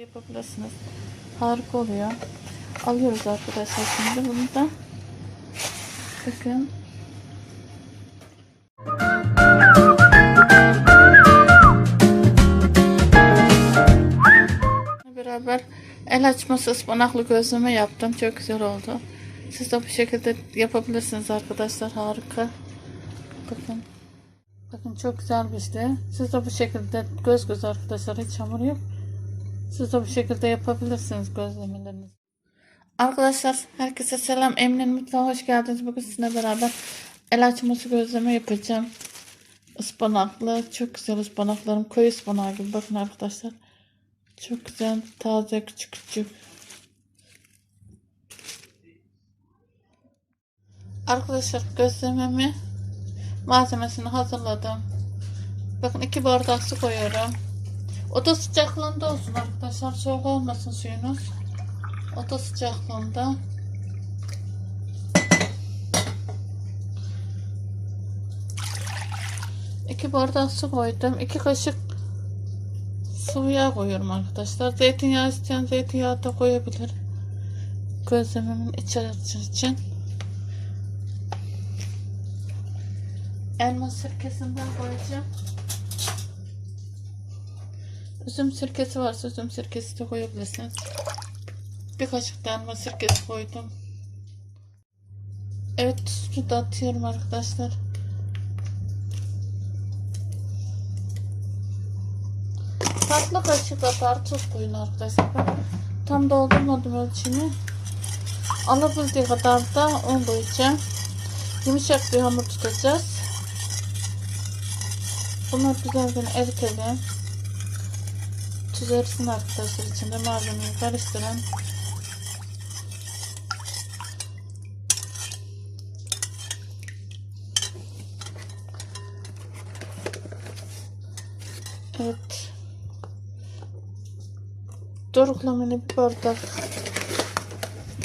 yapabilirsiniz. Harika oluyor. Alıyoruz arkadaşlar şimdi bunu da. Bakın. Beraber el açması ıspanaklı gözleme yaptım. Çok güzel oldu. Siz de bu şekilde yapabilirsiniz arkadaşlar. Harika. Bakın. Bakın çok güzel pişti. Siz de bu şekilde göz göz arkadaşlar hiç hamur yok. Siz de bu şekilde yapabilirsiniz gözlemelerinizi. Arkadaşlar herkese selam. Emine'nin mutfağına hoş geldiniz. Bugün sizinle beraber el açması gözleme yapacağım. Ispanaklı. Çok güzel ıspanaklarım. Koyu ıspanağı gibi. Bakın arkadaşlar. Çok güzel. Taze küçük küçük. Arkadaşlar gözlememi malzemesini hazırladım. Bakın iki bardak su koyuyorum. Oda sıcaklığında olsun arkadaşlar. Soğuk olmasın suyunuz. Oda sıcaklığında. İki bardak su koydum. İki kaşık sıvı yağ koyuyorum arkadaşlar. Zeytinyağı isteyen zeytinyağı da koyabilir. Gözlememin içerisi için. Elma sirkesinden koyacağım. Üzüm sirkesi varsa üzüm sirkesi de koyabilirsiniz. Bir kaşık da elma sirkesi koydum. Evet tuzunu da atıyorum arkadaşlar. Tatlı kaşık kadar tuz koyun arkadaşlar. Ben tam doldurmadım ölçümü. Alabildiği kadar da un koyacağım. Yumuşak bir hamur tutacağız. Bunu güzelce eritelim. Tuz erisin arkadaşlar içinde malzemeyi karıştırın. Evet. Doruklamını bir bardak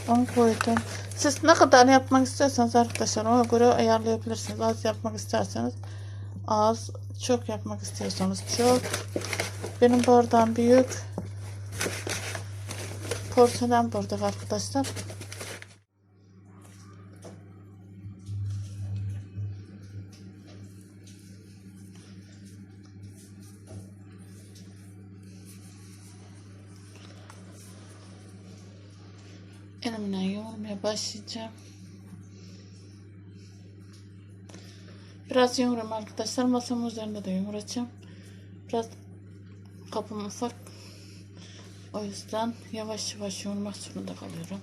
un koydum. Siz ne kadar yapmak istiyorsanız arkadaşlar ona göre ayarlayabilirsiniz. Az yapmak isterseniz az, çok yapmak istiyorsanız çok. Benim bardağım büyük. Porselen bardak arkadaşlar. Elimle yoğurmaya başlayacağım. Biraz yoğurum arkadaşlar. Masamın üzerinde de yoğuracağım. Biraz kapım ufak. O yüzden yavaş yavaş yoğurmak zorunda kalıyorum.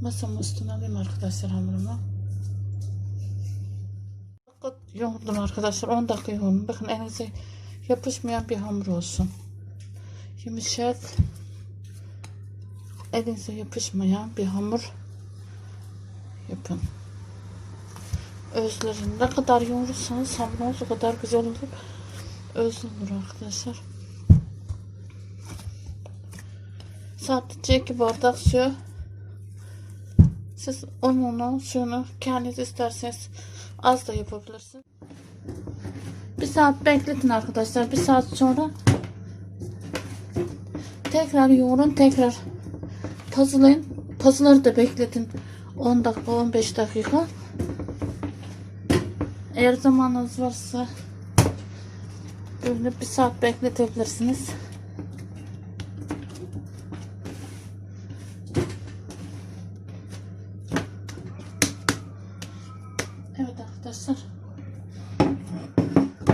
Masamın üstüne alayım arkadaşlar hamurumu. Yoğurdum arkadaşlar 10 dakika yoğurdum. Bakın elinize yapışmayan bir hamur olsun. Yumuşak elinize yapışmayan bir hamur yapın. Özlerin ne kadar yoğurursanız hamurunuz o kadar güzel olur. Özlü olur arkadaşlar. Sadece iki bardak su siz ununu, suyunu kendiniz isterseniz az da yapabilirsiniz. Bir saat bekletin arkadaşlar. Bir saat sonra tekrar yoğurun. Tekrar pazılayın. Pazıları da bekletin. 10 dakika 15 dakika. Eğer zamanınız varsa böyle bir saat bekletebilirsiniz.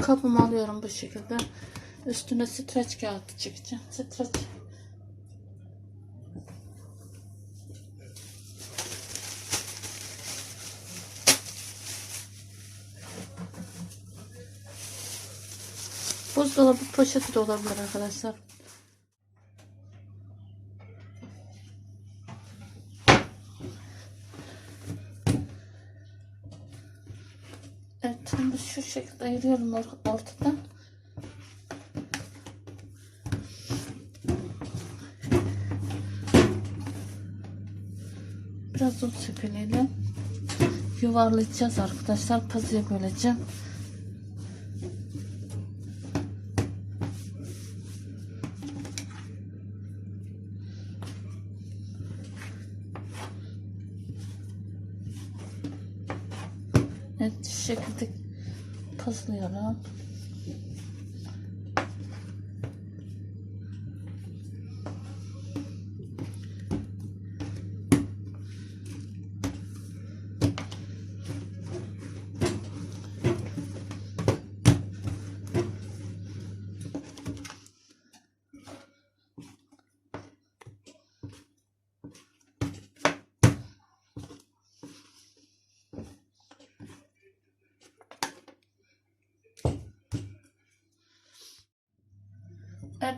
kapımı alıyorum bu şekilde. Üstüne streç kağıdı çekeceğim. Streç. Buzdolabı poşeti de olabilir arkadaşlar. Ayırıyorum or- ortadan. Biraz un sepeleyelim. Yuvarlayacağız arkadaşlar. Pazıya böleceğim.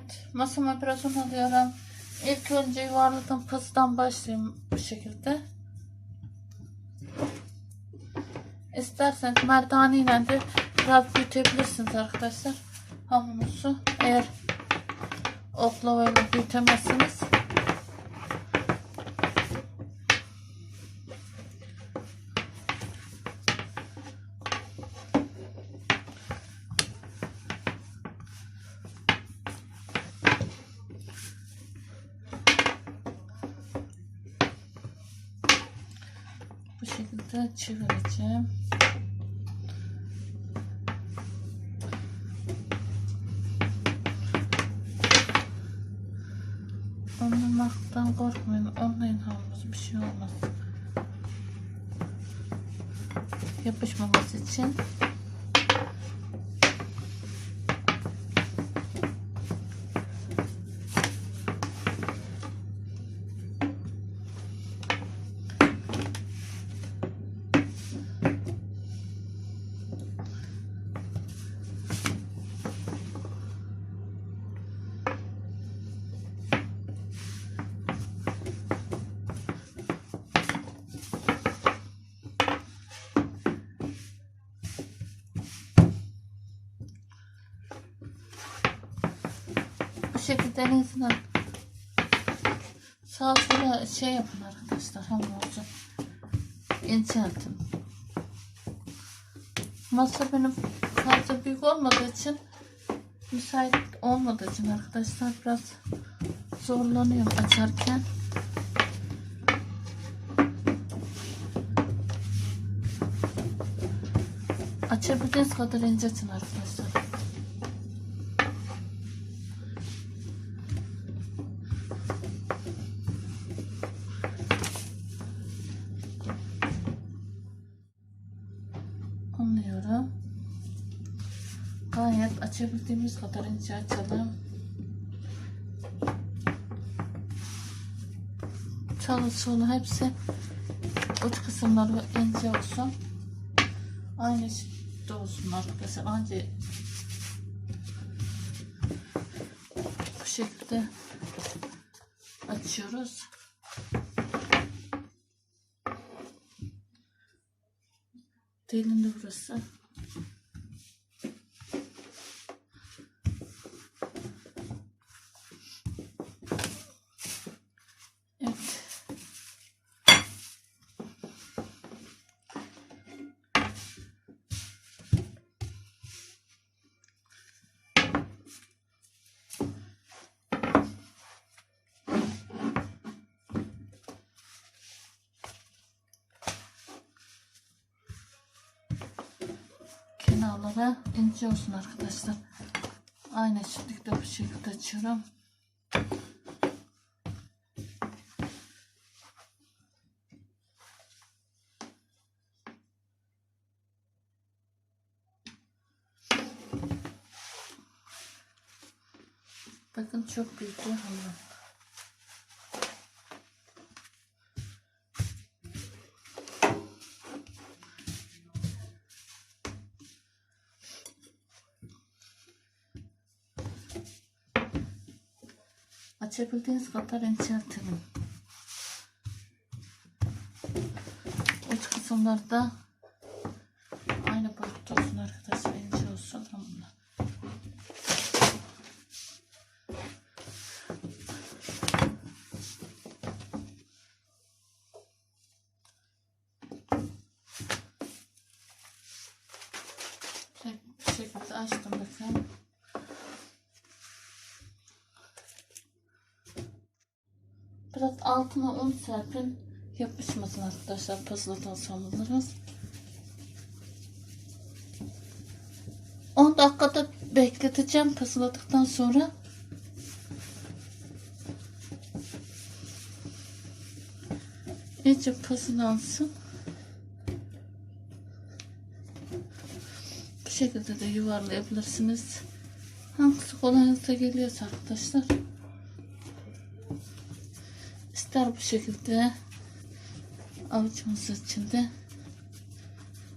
Evet, masama biraz alıyorum. İlk önce yuvarladığım pastan başlayayım bu şekilde. İsterseniz merdane ile de biraz büyütebilirsiniz arkadaşlar. Hamurunuzu. Eğer oklavayla büyütemezseniz. Bu çevireceğim. Onlamaktan korkmayın. Onlayın hamurumuz bir şey olmaz. Yapışmaması için. Şekilde en azından sağa sola şey yapın arkadaşlar hamurunuzu inceltin. Masa benim fazla büyük olmadığı için müsait olmadığı için arkadaşlar biraz zorlanıyorum açarken. Açabildiğiniz kadar inceltin arkadaşlar. Açabildiğimiz kadar ince açalım. Salı solu hepsi uç kısımları ince olsun. Aynı şekilde olsun arkadaşlar. Anca bu şekilde açıyoruz. Delindi burası. Kenarlara ince olsun arkadaşlar. Aynı şekilde bu şekilde açıyorum. Bakın çok büyük bir hamur. Açabildiğiniz kadar inceltelim. Uç kısımları da aynı boyutta olsun arkadaşlar. ince olsun. Tamam mı? Tek bir şekilde açtım bakın. Biraz altına un serpin. Yapışmasın arkadaşlar pazardan samurlarız. 10 dakikada bekleteceğim pazarladıktan sonra. İyice pazarlansın. Bu şekilde de yuvarlayabilirsiniz. Hangisi kolayınıza geliyorsa arkadaşlar. İster bu şekilde avucumuz içinde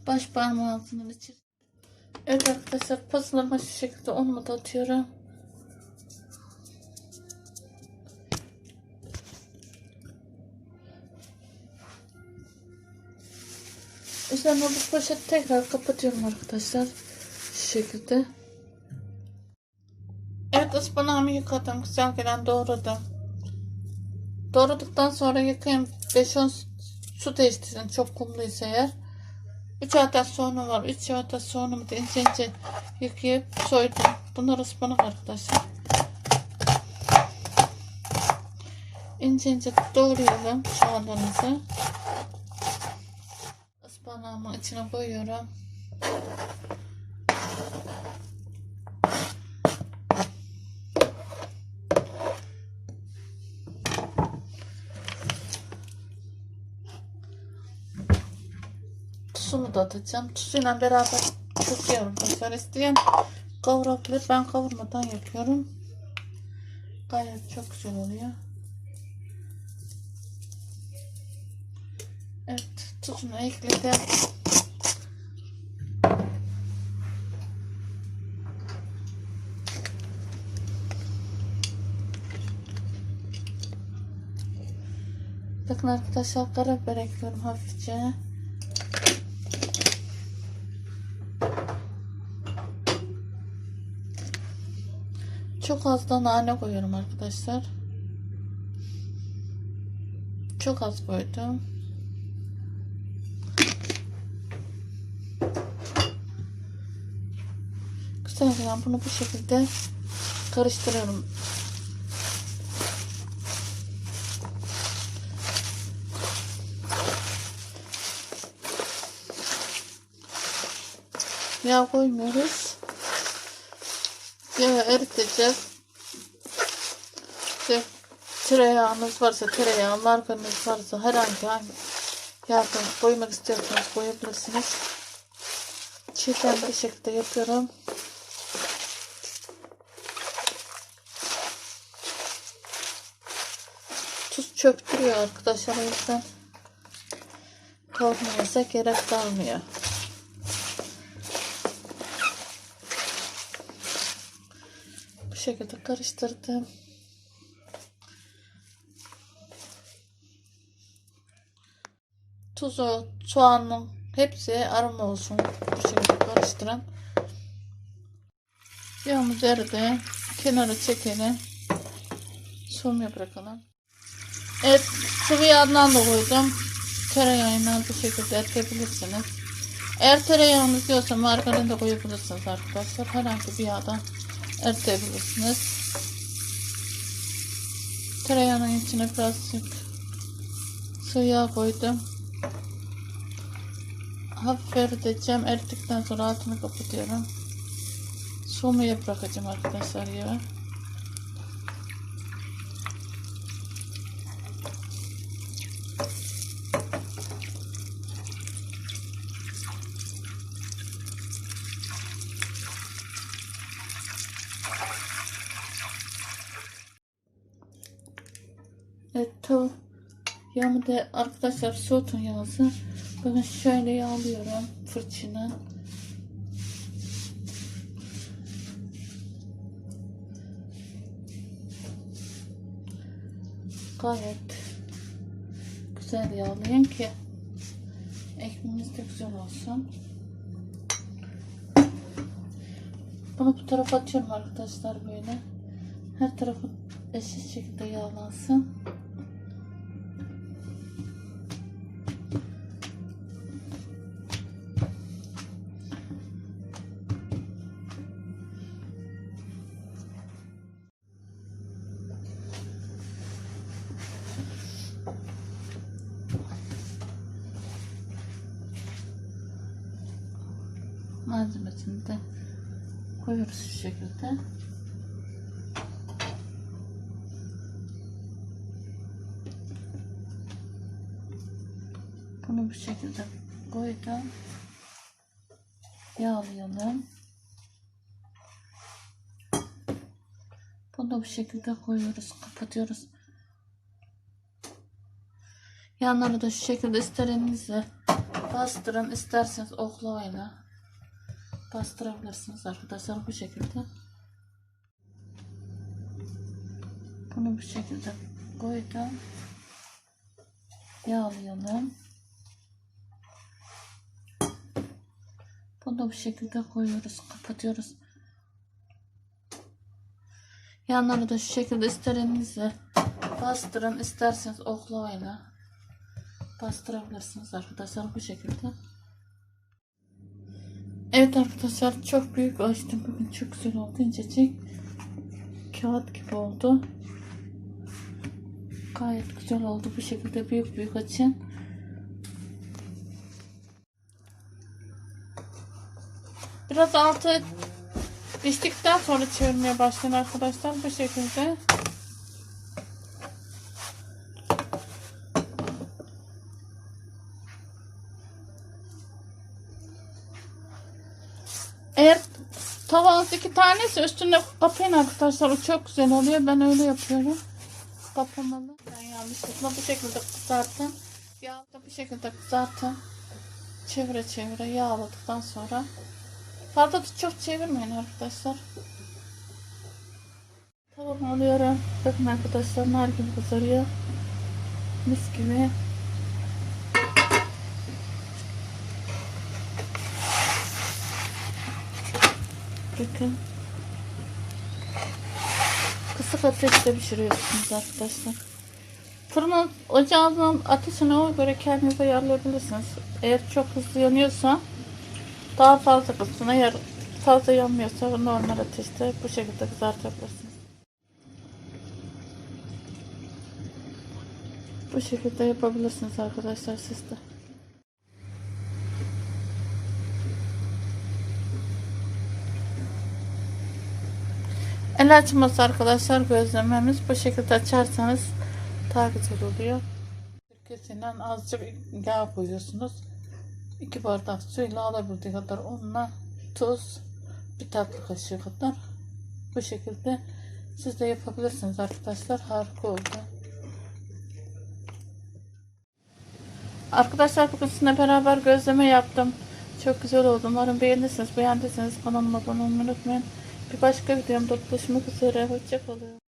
baş parmağımızın içi. Evet arkadaşlar pazarlama şu şekilde unumu da atıyorum. Üzerine bu poşeti tekrar kapatıyorum arkadaşlar. Şu şekilde. Evet ıspanağımı yıkadım. Güzel gelen doğradım. Doğradıktan sonra yıkayın. 5-10 su değiştirin. Çok kumluysa eğer. 3 adet soğanım var. 3 adet soğanımı da ince ince yıkayıp soydum. Bunlar ıspanak arkadaşlar. İnce ince doğrayalım soğanlarımızı. Ispanağımı içine koyuyorum. Tuzunu da atacağım. Tuzuyla beraber tutuyorum. Arkadaşlar isteyen kavurabilir. Ben kavurmadan yapıyorum. Gayet çok güzel oluyor. Evet. Tuzunu ekledim. Bakın arkadaşlar karabiber ekliyorum hafifçe. Çok az da nane koyuyorum arkadaşlar. Çok az koydum. Güzel ben bunu bu şekilde karıştırıyorum. Yağ koymuyoruz. Yağı eriteceğiz. İşte tereyağınız varsa tereyağı, margarininiz varsa herhangi hangi yağdan koymak istiyorsanız koyabilirsiniz. Çiğden bir şekilde yapıyorum. Tuz çöktürüyor arkadaşlar o yüzden kavurmanıza gerek kalmıyor. Şekilde karıştırdım. Tuzu, soğanın hepsi aroma olsun. Bu şekilde karıştırın. Yağımız eridi. Kenara çekelim. Soğumaya bırakalım. Evet sıvı yağdan da koydum. Tereyağıyla bu şekilde eritebilirsiniz. Eğer tereyağınız yoksa margarin de koyabilirsiniz arkadaşlar. Herhangi bir yağdan eritebilirsiniz. Tereyağının içine birazcık sıvı yağ koydum. Hafif eriteceğim. Erittikten sonra altını kapatıyorum. Soğumaya bırakacağım arkadaşlar yağı. Evet tavuk yağımı da arkadaşlar soğutun yağısı. Bakın şöyle yağlıyorum fırçayla. Gayet güzel yağlayın ki ekmeğimiz de güzel olsun. Bunu bu tarafa atıyorum arkadaşlar böyle. Her tarafı eşit şekilde yağlansın. De koyuyoruz şu şekilde. Bunu bu şekilde koydum. Yağlayalım. Bunu da bu şekilde koyuyoruz. Kapatıyoruz. Yanları da şu şekilde ister elinizle bastırın isterseniz oklavayla bastırabilirsiniz arkadaşlar bu şekilde. Bunu bu şekilde koydum. Yağlayalım. Bunu bu şekilde koyuyoruz. Kapatıyoruz. Yanları da şu şekilde ister bastırın isterseniz oklavayla bastırabilirsiniz arkadaşlar bu şekilde. Evet arkadaşlar çok büyük açtım bugün çok güzel oldu incecik kağıt gibi oldu. Gayet güzel oldu. Bu şekilde büyük büyük açın. Biraz altı piştikten sonra çevirmeye başlayın arkadaşlar. Bu şekilde Eğer tavanız iki tanesi üstüne kapayın arkadaşlar. O çok güzel oluyor. Ben öyle yapıyorum. Kapamalı. Ben yanlışlıkla bu şekilde kızartın. Yağda bu şekilde kızartın. Çevire çevire yağladıktan sonra. Fazla da çok çevirmeyin arkadaşlar. Tamam alıyorum. Bakın arkadaşlar nar gibi kızarıyor. Mis gibi. Bakın. Kısık ateşte pişiriyorsunuz arkadaşlar. Fırının ocağının ateşine ona göre kendiniz ayarlayabilirsiniz. Eğer çok hızlı yanıyorsa daha fazla kızsın. Eğer fazla yanmıyorsa normal ateşte bu şekilde kızartabilirsiniz. Bu şekilde yapabilirsiniz arkadaşlar siz de. El açması arkadaşlar gözlememiz bu şekilde açarsanız daha güzel oluyor. Sirkesinden azıcık yağ koyuyorsunuz. 2 bardak suyla alabildiği kadar unla tuz bir tatlı kaşığı kadar bu şekilde siz de yapabilirsiniz arkadaşlar harika oldu. Arkadaşlar bugün sizinle beraber gözleme yaptım. Çok güzel oldu. Umarım beğenirsiniz. Beğendiyseniz kanalıma abone olmayı unutmayın. Якась як вам тут посмук зареготів, але...